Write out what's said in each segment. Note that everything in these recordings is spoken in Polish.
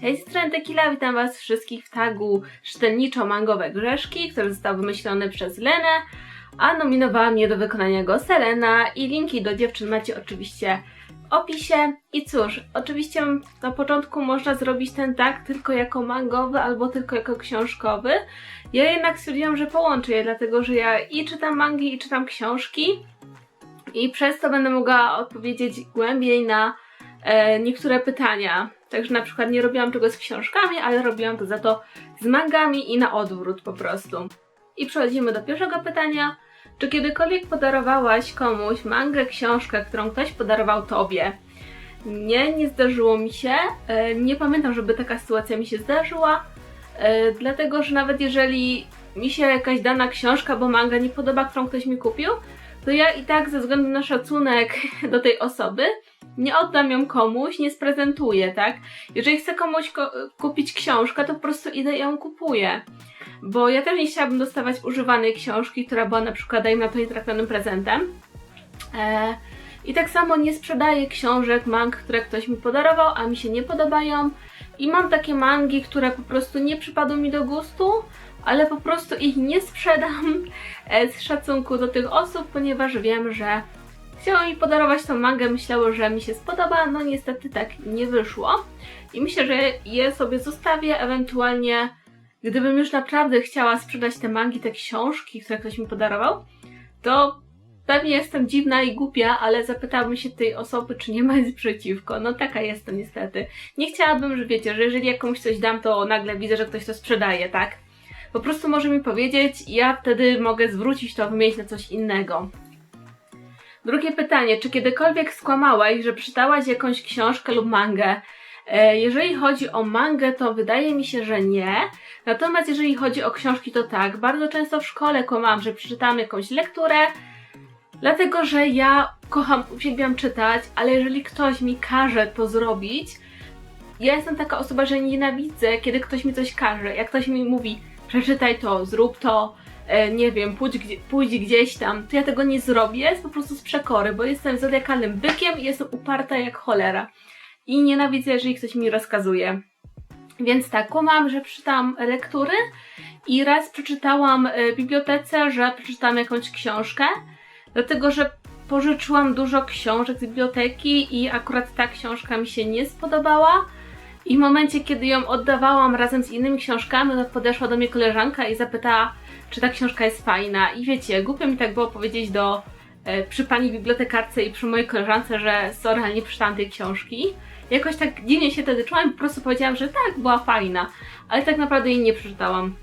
Hej, z Tequila, witam Was wszystkich w tagu Sztelniczo-Mangowe Grzeszki, który został wymyślony przez Lenę, a nominowała mnie do wykonania go Selena i linki do dziewczyn macie oczywiście w opisie. I cóż, oczywiście na początku można zrobić ten tag tylko jako mangowy albo tylko jako książkowy. Ja jednak stwierdziłam, że połączę je, dlatego że ja i czytam mangi, i czytam książki i przez to będę mogła odpowiedzieć głębiej na niektóre pytania. Także na przykład nie robiłam tego z książkami, ale robiłam to za to z mangami i na odwrót po prostu. I przechodzimy do pierwszego pytania. Czy kiedykolwiek podarowałaś komuś mangę, książkę, którą ktoś podarował tobie? Nie, nie zdarzyło mi się. E, Nie pamiętam, żeby taka sytuacja mi się zdarzyła. E, Dlatego, że nawet jeżeli mi się jakaś dana książka, bo manga nie podoba, którą ktoś mi kupił, to ja i tak ze względu na szacunek do tej osoby nie oddam ją komuś, nie sprezentuję, tak? Jeżeli chcę komuś ko- kupić książkę, to po prostu idę i ją kupuję. Bo ja też nie chciałabym dostawać używanej książki, która była na przykład, dajmy na to, nietraktowanym prezentem. E, I tak samo nie sprzedaję książek, mang, które ktoś mi podarował, a mi się nie podobają. I mam takie mangi, które po prostu nie przypadły mi do gustu, ale po prostu ich nie sprzedam e, z szacunku do tych osób, ponieważ wiem, że chciały mi podarować tą mangę, myślały, że mi się spodoba, no niestety tak nie wyszło. I myślę, że je sobie zostawię, ewentualnie gdybym już naprawdę chciała sprzedać te mangi, te książki, które ktoś mi podarował, to pewnie jestem dziwna i głupia, ale zapytałabym się tej osoby, czy nie ma nic przeciwko. No taka jestem niestety. Nie chciałabym, że wiecie, że jeżeli jakąś coś dam, to nagle widzę, że ktoś to sprzedaje, tak? Po prostu może mi powiedzieć ja wtedy mogę zwrócić to, wymienić na coś innego. Drugie pytanie, czy kiedykolwiek skłamałaś, że przeczytałaś jakąś książkę lub mangę? E, Jeżeli chodzi o mangę, to wydaje mi się, że nie. Natomiast jeżeli chodzi o książki, to tak. Bardzo często w szkole kłamałam, że przeczytałam jakąś lekturę, dlatego że ja kocham, uwielbiam czytać, ale jeżeli ktoś mi każe to zrobić, ja jestem taka osoba, że nienawidzę, kiedy ktoś mi coś każe. Jak ktoś mi mówi, przeczytaj to, zrób to, e, nie wiem, pójdź, gdzie, pójdź gdzieś tam, to ja tego nie zrobię, z po prostu z przekory, bo jestem zodiakalnym bykiem i jestem uparta jak cholera. I nienawidzę, jeżeli ktoś mi rozkazuje. Więc tak, kłamałam, że przeczytałam lektury i raz przeczytałam e, w bibliotece, że przeczytałam jakąś książkę, dlatego że pożyczyłam dużo książek z biblioteki i akurat ta książka mi się nie spodobała. I w momencie, kiedy ją oddawałam razem z innymi książkami, podeszła do mnie koleżanka i zapytała, czy ta książka jest fajna. I wiecie, głupio mi tak było powiedzieć do e, przy pani bibliotekarce i przy mojej koleżance, że sorry, ale nie przeczytałam tej książki. Jakoś tak dziwnie się wtedy czułam po prostu powiedziałam, że tak, była fajna, ale tak naprawdę jej nie przeczytałam.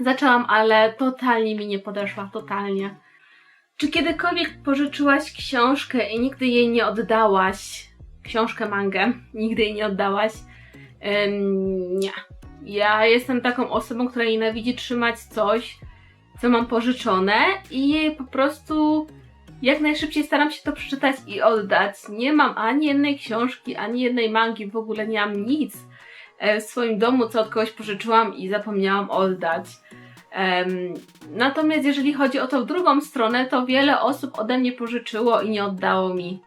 Zaczęłam, ale totalnie mi nie podeszła, totalnie. Czy kiedykolwiek pożyczyłaś książkę i nigdy jej nie oddałaś? Książkę mangę, nigdy jej nie oddałaś? Ym, nie. Ja jestem taką osobą, która nienawidzi trzymać coś, co mam pożyczone i po prostu jak najszybciej staram się to przeczytać i oddać. Nie mam ani jednej książki, ani jednej mangi, w ogóle nie mam nic e, w swoim domu, co od kogoś pożyczyłam i zapomniałam oddać. Natomiast jeżeli chodzi o w drugą stronę, to wiele osób ode mnie pożyczyło i nie oddało mi.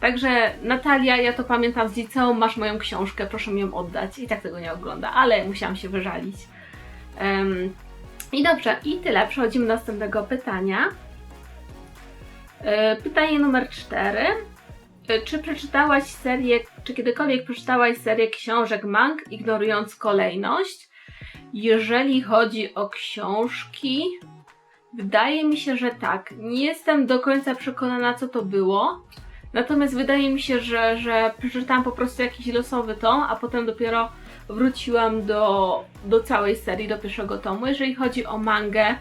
Także Natalia, ja to pamiętam z liceum, masz moją książkę, proszę mi ją oddać. I tak tego nie ogląda, ale musiałam się wyżalić. Em, I dobrze, i tyle. Przechodzimy do następnego pytania. E, Pytanie numer 4. Czy przeczytałaś serię, czy kiedykolwiek przeczytałaś serię książek mang, ignorując kolejność? Jeżeli chodzi o książki, wydaje mi się, że tak. Nie jestem do końca przekonana, co to było. Natomiast wydaje mi się, że, że przeczytałam po prostu jakiś losowy tom, a potem dopiero wróciłam do, do całej serii, do pierwszego tomu. Jeżeli chodzi o mangę,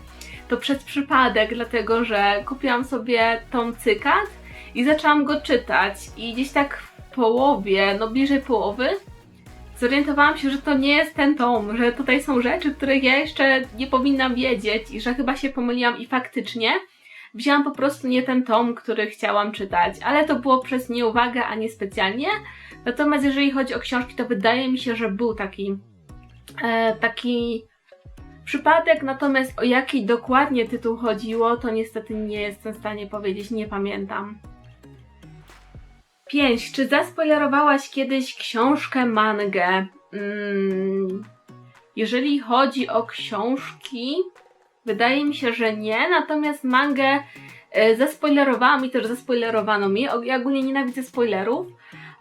to przez przypadek, dlatego że kupiłam sobie tom cykat i zaczęłam go czytać. I gdzieś tak w połowie, no bliżej połowy, zorientowałam się, że to nie jest ten tom, że tutaj są rzeczy, których ja jeszcze nie powinnam wiedzieć i że chyba się pomyliłam i faktycznie wzięłam po prostu nie ten tom, który chciałam czytać, ale to było przez nieuwagę, a nie specjalnie. Natomiast jeżeli chodzi o książki, to wydaje mi się, że był taki e, taki przypadek, natomiast o jaki dokładnie tytuł chodziło, to niestety nie jestem w stanie powiedzieć, nie pamiętam. 5. Czy zaspoilerowałaś kiedyś książkę mangę? Mm, jeżeli chodzi o książki, wydaje mi się, że nie, natomiast mangę e, zaspoilerowałam i też zaspoilerowano mi. Ja ogólnie nienawidzę spoilerów,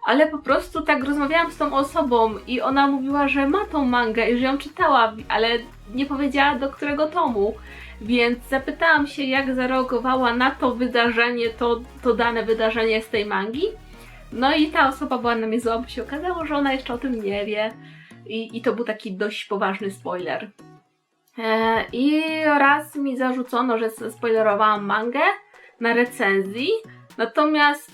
ale po prostu tak rozmawiałam z tą osobą i ona mówiła, że ma tą mangę i że ją czytała, ale nie powiedziała do którego tomu. Więc zapytałam się, jak zareagowała na to wydarzenie, to, to dane wydarzenie z tej mangi. No i ta osoba była na mnie zła, bo się okazało, że ona jeszcze o tym nie wie. I, i to był taki dość poważny spoiler. E, I raz mi zarzucono, że spoilerowałam mangę na recenzji, natomiast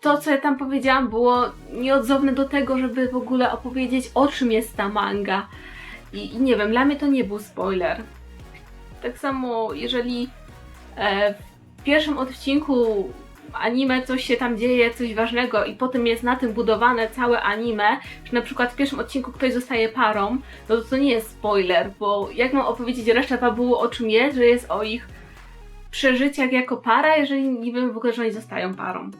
to, co ja tam powiedziałam, było nieodzowne do tego, żeby w ogóle opowiedzieć, o czym jest ta manga. I, i nie wiem, dla mnie to nie był spoiler. Tak samo, jeżeli e, w pierwszym odcinku anime coś się tam dzieje, coś ważnego i potem jest na tym budowane całe anime, że na przykład w pierwszym odcinku ktoś zostaje parą, no to to nie jest spoiler, bo jak mam opowiedzieć resztę fabuły o czym jest, że jest o ich przeżyciach jako para, jeżeli nie w ogóle, że oni zostają parą.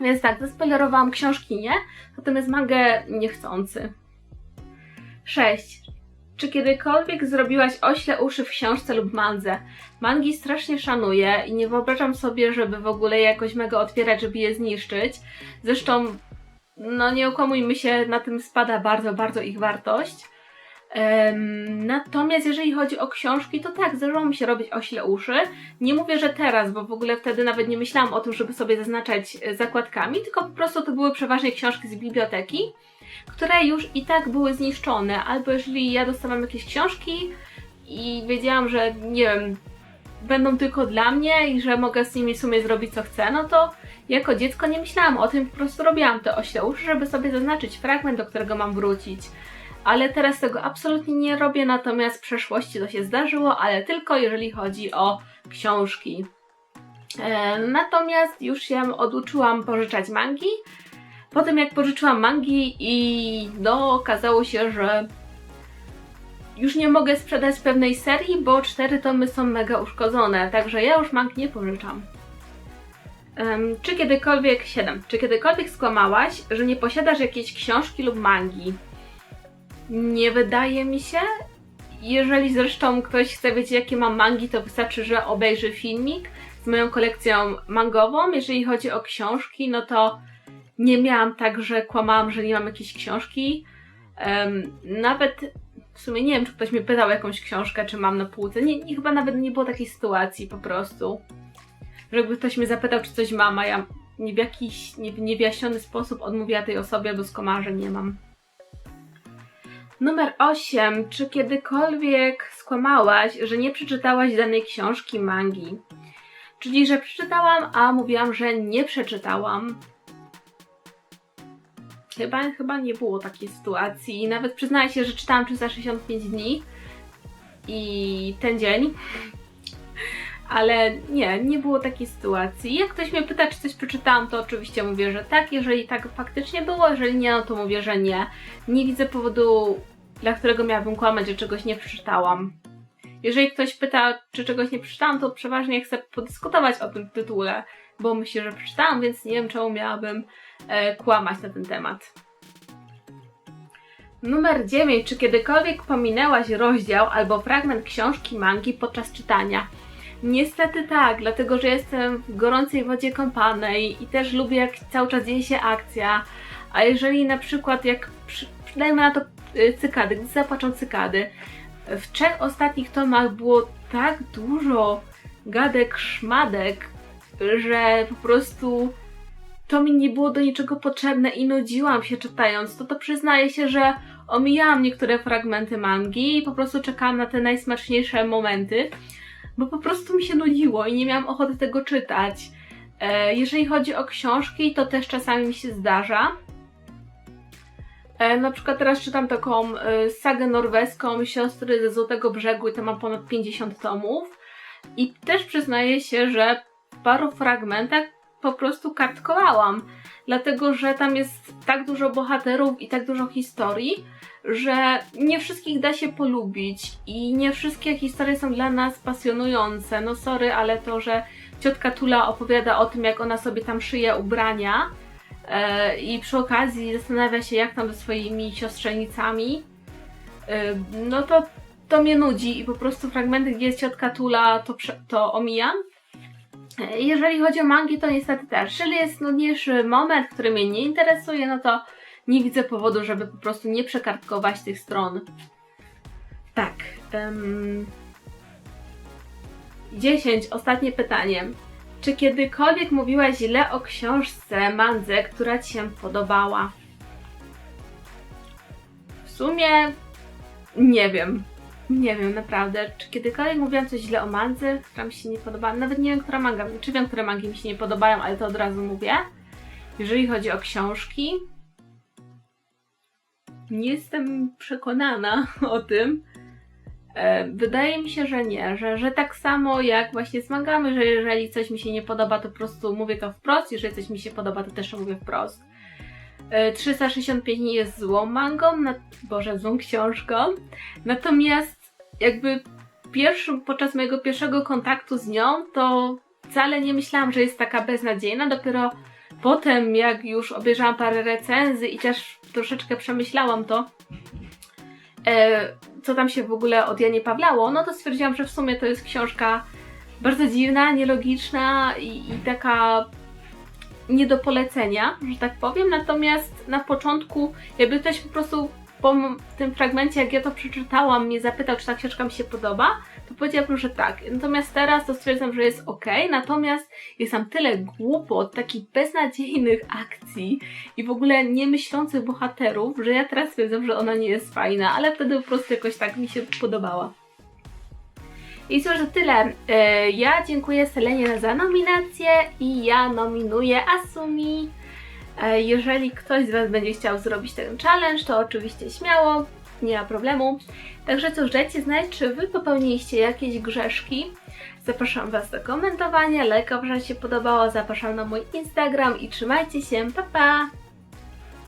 Więc tak, zaspoilerowałam książki nie, natomiast mangę niechcący. 6. Czy kiedykolwiek zrobiłaś ośle uszy w książce lub mandze? Mangi strasznie szanuję i nie wyobrażam sobie, żeby w ogóle je jakoś mega otwierać, żeby je zniszczyć. Zresztą, no nie okłamujmy się, na tym spada bardzo, bardzo ich wartość. Em, natomiast jeżeli chodzi o książki, to tak, zdarzyło mi się robić ośle uszy. Nie mówię, że teraz, bo w ogóle wtedy nawet nie myślałam o tym, żeby sobie zaznaczać e, zakładkami, tylko po prostu to były przeważnie książki z biblioteki, które już i tak były zniszczone. Albo jeżeli ja dostałam jakieś książki i wiedziałam, że nie wiem, będą tylko dla mnie i że mogę z nimi w sumie zrobić co chcę, no to jako dziecko nie myślałam o tym, po prostu robiłam te ośle uszy, żeby sobie zaznaczyć fragment, do którego mam wrócić. Ale teraz tego absolutnie nie robię, natomiast w przeszłości to się zdarzyło, ale tylko jeżeli chodzi o książki. E, natomiast już się oduczyłam pożyczać mangi. Potem jak pożyczyłam mangi i no okazało się, że już nie mogę sprzedać pewnej serii, bo cztery tomy są mega uszkodzone, także ja już mang nie pożyczam. Em, czy kiedykolwiek, 7. Czy kiedykolwiek skłamałaś, że nie posiadasz jakiejś książki lub mangi? Nie wydaje mi się. Jeżeli zresztą ktoś chce wiedzieć, jakie mam mangi, to wystarczy, że obejrzy filmik z moją kolekcją mangową. Jeżeli chodzi o książki, no to nie miałam tak, że kłamałam, że nie mam jakiejś książki. Em, nawet w sumie nie wiem, czy ktoś mnie pytał jakąś książkę, czy mam na półce. Nie, nie, chyba nawet nie było takiej sytuacji po prostu. Że jakby ktoś mnie zapytał, czy coś mam, a ja nie w jakiś nie, niewyjaśniony sposób odmówiła tej osobie, bo że nie mam. Numer 8. Czy kiedykolwiek skłamałaś, że nie przeczytałaś danej książki mangi? Czyli, że przeczytałam, a mówiłam, że nie przeczytałam. Chyba, chyba nie było takiej sytuacji. Nawet przyznaję się, że czytałam 365 dni i ten dzień. Ale nie, nie było takiej sytuacji. Jak ktoś mnie pyta, czy coś przeczytałam, to oczywiście mówię, że tak. Jeżeli tak faktycznie było, jeżeli nie, no to mówię, że nie. Nie widzę powodu, dla którego miałabym kłamać, że czegoś nie przeczytałam. Jeżeli ktoś pyta, czy czegoś nie przeczytałam, to przeważnie chcę podyskutować o tym tytule, bo myślę, że przeczytałam, więc nie wiem, czemu miałabym kłamać na ten temat. Numer 9. Czy kiedykolwiek pominęłaś rozdział albo fragment książki mangi podczas czytania? Niestety tak, dlatego że jestem w gorącej wodzie kąpanej i też lubię jak cały czas dzieje się akcja. A jeżeli na przykład jak przy, dajmy na to y, cykady, gdy zapłaczą cykady, w trzech ostatnich tomach było tak dużo gadek, szmadek, że po prostu to mi nie było do niczego potrzebne i nudziłam się czytając, to to przyznaję się, że omijałam niektóre fragmenty mangi i po prostu czekałam na te najsmaczniejsze momenty, bo po prostu mi się nudziło i nie miałam ochoty tego czytać. E, jeżeli chodzi o książki, to też czasami mi się zdarza. E, na przykład teraz czytam taką e, sagę norweską Siostry ze Złotego Brzegu i to ma ponad 50 tomów. I też przyznaję się, że w paru fragmentach po prostu kartkowałam, dlatego że tam jest tak dużo bohaterów i tak dużo historii, że nie wszystkich da się polubić i nie wszystkie historie są dla nas pasjonujące. No sorry, ale to, że ciotka Tula opowiada o tym, jak ona sobie tam szyje ubrania, e, i przy okazji zastanawia się, jak tam ze swoimi siostrzenicami, e, no to to mnie nudzi i po prostu fragmenty, gdzie jest ciotka Tula, to, to omijam. Jeżeli chodzi o mangi, to niestety też. Jeżeli jest nudniejszy moment, który mnie nie interesuje, no to nie widzę powodu, żeby po prostu nie przekartkować tych stron. Tak. Um... 10. Ostatnie pytanie. Czy kiedykolwiek mówiłaś źle o książce, mandze, która Ci się podobała? W sumie nie wiem. Nie wiem, naprawdę. Czy kiedykolwiek mówiłam coś źle o mandze, która mi się nie podobała? Nawet nie wiem, która manga. Czy wiem, które mangi mi się nie podobają, ale to od razu mówię. Jeżeli chodzi o książki, nie jestem przekonana o tym. E, Wydaje mi się, że nie, że, że tak samo jak właśnie z mangami, że jeżeli coś mi się nie podoba, to po prostu mówię to wprost, jeżeli coś mi się podoba, to też mówię wprost. E, 365 nie jest złą mangą, na, boże, złą książką, natomiast jakby pierwszym, podczas mojego pierwszego kontaktu z nią, to wcale nie myślałam, że jest taka beznadziejna, dopiero potem jak już obejrzałam parę recenzji i też troszeczkę przemyślałam to, e, co tam się w ogóle od Janie Pawlało, no to stwierdziłam, że w sumie to jest książka bardzo dziwna, nielogiczna i, i taka nie do polecenia, że tak powiem. Natomiast na początku, jakby ktoś po prostu po tym fragmencie, jak ja to przeczytałam, mnie zapytał, czy ta książka mi się podoba, to powiedziałabym, że tak. Natomiast teraz to stwierdzam, że jest ok. Natomiast jest tam tyle głupot, takich beznadziejnych akcji i w ogóle niemyślących bohaterów, że ja teraz stwierdzam, że ona nie jest fajna, ale wtedy po prostu jakoś tak mi się podobała. I co, że tyle. E, Ja dziękuję Selenie za nominację i ja nominuję Asumi. E, Jeżeli ktoś z Was będzie chciał zrobić ten challenge, to oczywiście śmiało, nie ma problemu. Także cóż, dajcie znać, czy Wy popełniliście jakieś grzeszki. Zapraszam Was do komentowania, lajka, że się podobało, zapraszam na mój Instagram i trzymajcie się, pa pa!